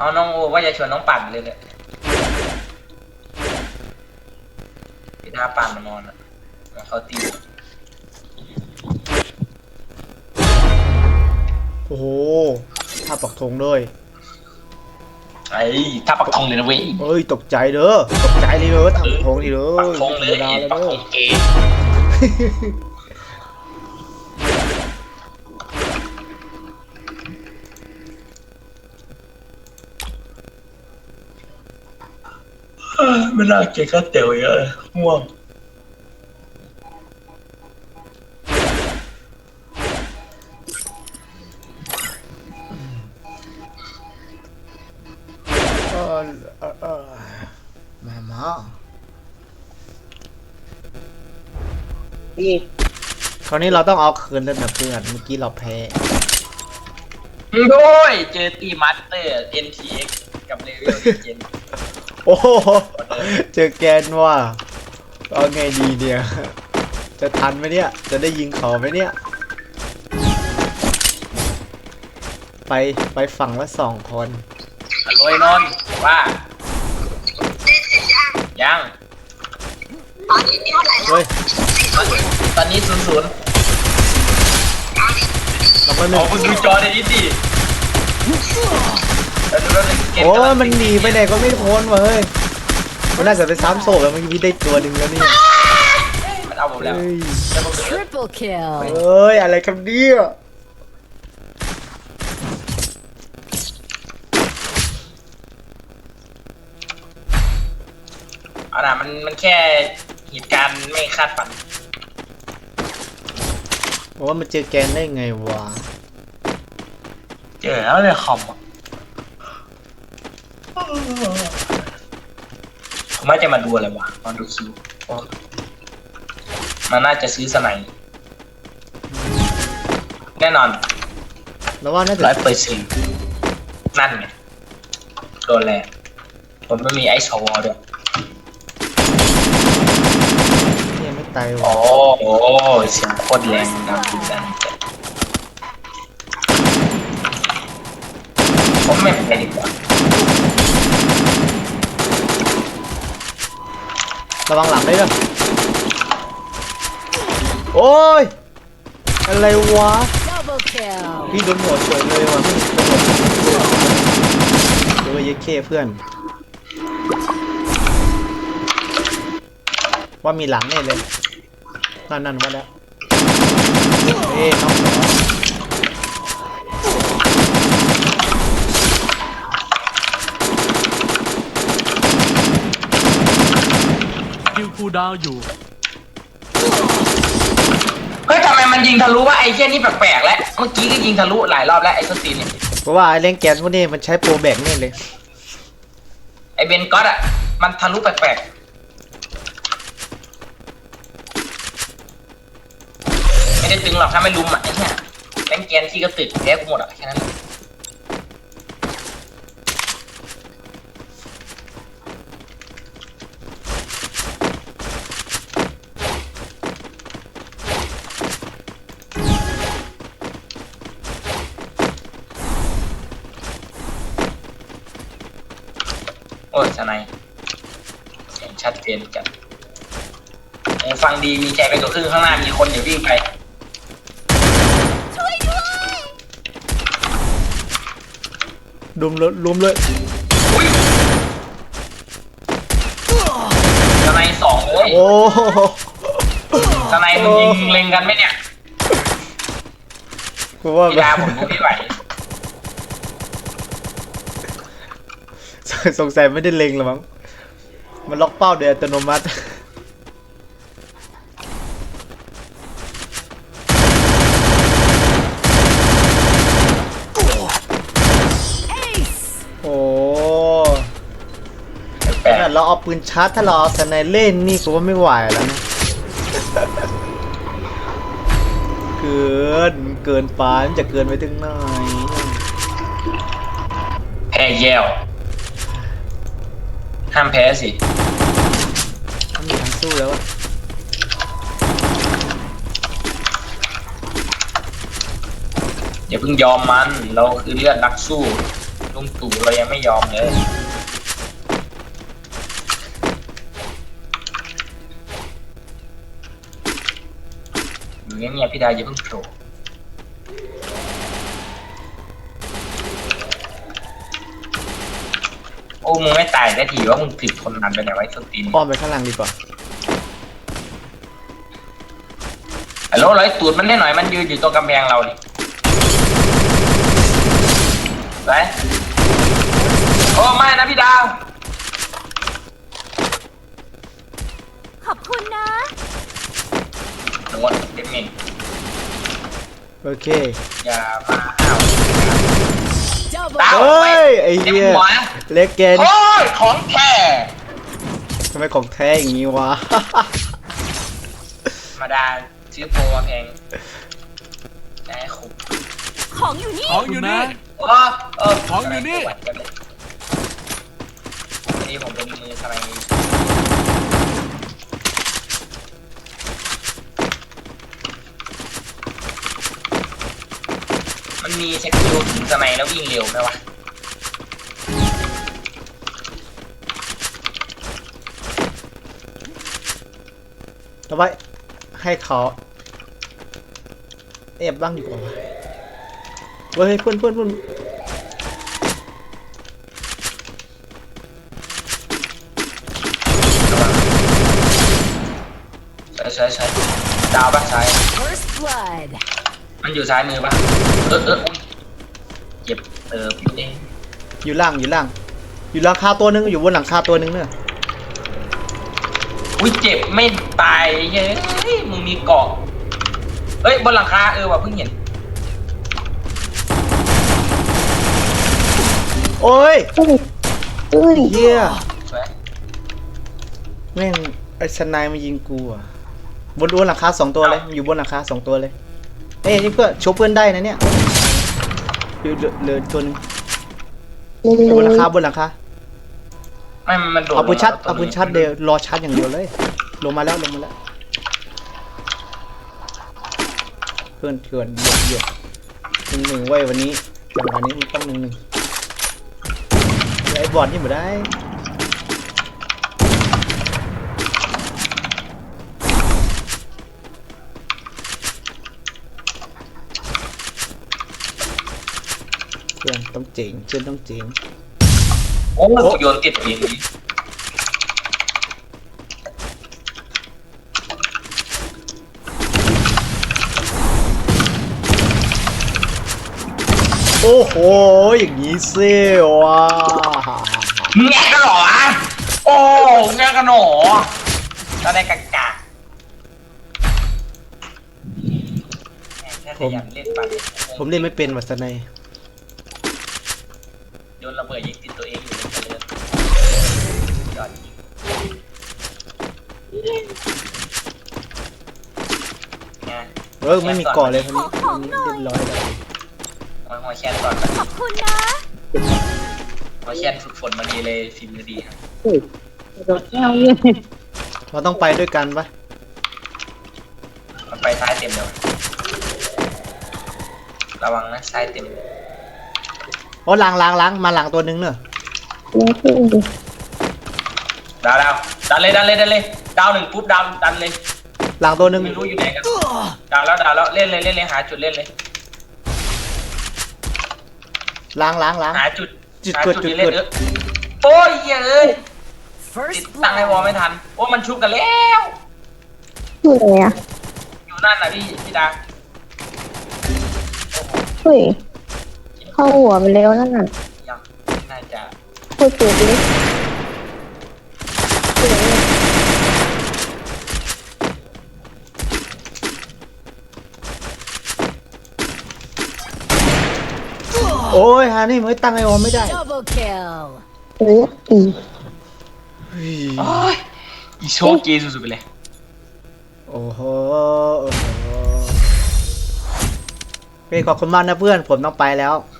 เอาน้องโอว่าจะชวนน้องปั่นเลยเลยพี่ท้าปั่นมานอนอะมาเขาตีโอ้โหท่าปักธงด้วยไอ้ถ้าปักธงเลยนะเว้ยเอ้ยตกใจเด้อตกใจเลยเด้อท่าปักธงนี่เด้อปักธงเลยธรรมดาเลยปักเด้ธองเก ไม่น่าเกลียดข้าวเตี๋ยวเยอะง่วงเออเออเออมามานี่คราวนี้เราต้องเอาคืนแล้วนะเพื่อน เมื่อกี้เราแพ้โอ้ยเจอตีมัสเตอร์ NTX กับเลเวลเจน โอ้โหเจอแกนว่ะเอาไงดีเนี่ย จะทันไหมเนี่ย จะได้ยิงเขาไหมเนี่ย ไปไปฝั่งละสองคนฮัลโหลไอ้นนท์ว่ายังตอนนี้เท่าไหร่แล้วเฮ้ยตอนนี้ศูนย์ศูนย์กลับมาหอ๋นึ่องคุณดูจอในนี้ดิ แล้วดูแล้วเก็บโอ้กำลัยงมันหนีไปไหนก็ไม่พ้นเว้ย มันน่าจะไปซ้ำโศกแล้วเมื่อกี้ได้ตัวหนึ่งแล้วเนี่ยมันเอาผมแล้วเฮ้ยแล้วผมก็ Triple kill. เอ้ยอะไรกันเนี่ยเอาน่ะมันมันแค่เหตุการณ์ไม่คาดฝันว่ามันเจอแกนได้ไงวะ เจอแล้วเลยคอมอะผ มว่าจะมาดูอะไรวะมาดูคิวโอ้มันน่าจะซื้อสไนด์แน่นอนแล้วว่าน่าจะร้อยเปอร์เซ็นต์นั่นไงโดนแล้วผมไม่มีไอชวอด้วยเนี่ยไม่ตายโอ้วะโหเสียงโคตรแรงดังดุดันผมไม่ไปดีกว่า ระวังหลังด้วยเด้อโอ้ย อะไรวะ Double kill. พี่โดนหัวเฉยเลยว่ะพี่โดนหัวเดี๋ยวไปเย็ดเคเพื่อน ว่ามีหลังแน่เลย นั่นนั่นว่าแล้วเอ๊ะน้องสาว คิวคูลดาวน์อยู่ เฮ้ยทำไมมันยิงทะลุวะไอ้เชี่ยนี่แปลกๆแล้วเมื่อกี้ก็ยิงทะลุหลายรอบแล้วไอ้สตีนเนี่ยเพราะว่าไอ้เล่นแกนพวกนี้มันใช้โปรแบกแน่เลยไอ้เบนก็อตอะมันทะลุแปลกๆไม่ได้ตึงหรอกถ้าไม่ลุมอะไอ้เนี่ยแรงแกนที่ก็ติดแพ้กูหมดอะแค่นั้น แหละโอ้ยสไนยเสียงชัดเจนจัดเออฟังดีมีใจไปกว่าครึ่งข้างหน้ามีคนเดี๋ยววิ่งไปรุมเลยรุมเลยอุ้ยสไนด์สองเลยโอ้โหสไนด์มึงยิงเล็งกันไหมเนี่ยกูว่าพี่ดาผมดูพี่ไหว สงสัยไม่ได้เล็งหรอมั้ง มันล็อกเป้าโดยอัตโนมัติ Ace. โอ้แปลขกนาดเราเอาปืนชาร์จถ้าเราเอาสไนเล่นนี่กูว่าไม่ไหวแล้วนะเกินเกินไปมันจะเกินไปถึงไหน แพ้แย่ว ห้ามแพ้สิมันมีทางสู้แล้วอะอย่าเพิ่งยอมมัน เราคือเลือดนักสู้ลูลุงตู่เรายังไม่ยอมเลยอยู่เงียบๆพี่ดาวอย่าเพิ่งโผล่ โอ้มึงไม่ตายได้ทีว่ามึงติดคนนั้นไปไหนไว้สตีนอ้อมไปข้างหลังดีกว่าฮัลโหลร้อยตูดมันได้หน่อยมันยืนอยู่ตรงกำแพงเราดิไปโอ้ไม่นะพี่ดาว ขอบคุณนะ โดนเต็มเมงโอเค อย่ามาห้าว Double ดาวเฮ้ยไปไอ้เต็มเหี้ยหัวเล็กเกนโอ้ยของแท้ทำไมของแท้อย่างงี้วะธรรมดาซื้อโปรมาแพงได้คุ้มของอยู่นี่ ของอยู่นี่เออเออของอยู่นี่วักันเลยวันนี้ผมเป็นมือทำไม มันมีสกิลถึงสมัยแล้ววิ่งเร็วไหมวะเอาไว้ให้เขาเอบบ้างดีกว่าวะเฮ้ยเพื่อนเพื่อนเพื่อนใช่ใช่ใช่ดาวปะซ้าย First blood. มันอยู่ซ้ายมือปะเออเอออุ๊ยเจ็บเออพี่เองอยู่ล่างอยู่ล่าง อยู่หลังคาตัวหนึงอยู่บนหลังคาตัวหนึงเนี่ยอุ้ยเจ็บไม่ตายเย้ยมึงมีเกาะเอ้ยบนหลังคาเออว่ะเพิ่งเห็นโอ้ยเฮ้ยเฮ้ยเฮียสวยแม่งไอ้สนายมายิงกูอะบนบนหลังคาสองตัวเลยอยู่บนหลังคาสองตัวเลย เอ้ยนี่เพื่อนโชว์เพื่อนได้นะเนี่ยอยู่เหลือเหลือตัวหนึงเร็วอยู่บนหลังๆคาบนหลังคาไม่มันโดดเอาปืนชัดลงมเอาปืนชัดเดียวรอชัดอย่างเดียวเลย ลงมาแล้วลงมาแล้ว เพื่อนเถื่อนเหยียบเหยียบหนึ่งหนึ่งไว้ยวันนี้จังหวะนี้มันต้องหนึ่งหนึ่งไอ้บอลนี่หมดได้ ต้องเจ๋งเพื่อนต้องเจ๋งโอ้ยโยนติดปีนนี้โอ้โห อย่างนี้สิวะมึงแงกันเหรอวะโอ้แงกันเหรอก็ได้กากาแค่ขยันเล่นไปผมเล่นไม่เป็นวัสนัย โยนระเบิดยิงติดตัวเองอยู่ในเลยยอดจริงไงเออไม่มีเก่อเลยคนนี้คนนี้เรียบร้อยแล้วหัวหัวแคนก่อนนะขอบคุณนะหัวแคนฝึกฝนมาดีเลยฝีมือดีครับเราต้องไปด้วยกันปะมันไปซ้ายเต็มเลยระวังนะซ้ายเต็ม โอ้ล้างล้างล้างมาหลังตัวนึงเนอะดาวดาวดันเลยดันเลยดันเลยดาวหนึ่งปุ๊บดาวดันเลยหลังตัวนึงไม่รู้อยู่ไหนกันดาวแล้วดาวแล้วเล่นเลยเล่นเลยหาจุดเล่นเลยล้างล้างล้างหาจุดจุดหากดจุดจุดเล่นกดเออโอ้ยเหี้ยเอ้ยติด First ตั้งไอ้วอลไม่ blood. ทันโอ้มันชุบกันแล้วอยู่ไหนอะอยู่นั่นนะพี่พี่ดาเฮ้ย เข้าหัวไปแล้วนั่นน่ะยังน่าจะพูดเจ็บเลยเฮ้ยโอ้ยฮานี่มันตั้งไอวอลไม่ได้ Double kill. เฮ้ยอีเฮ้ยโอ้ยอีโชคกีสุดๆไปเลยโอ้โหโอ้โหเฮ้ยขอบคุณมากนะเพื่อนผมต้องไปแล้วค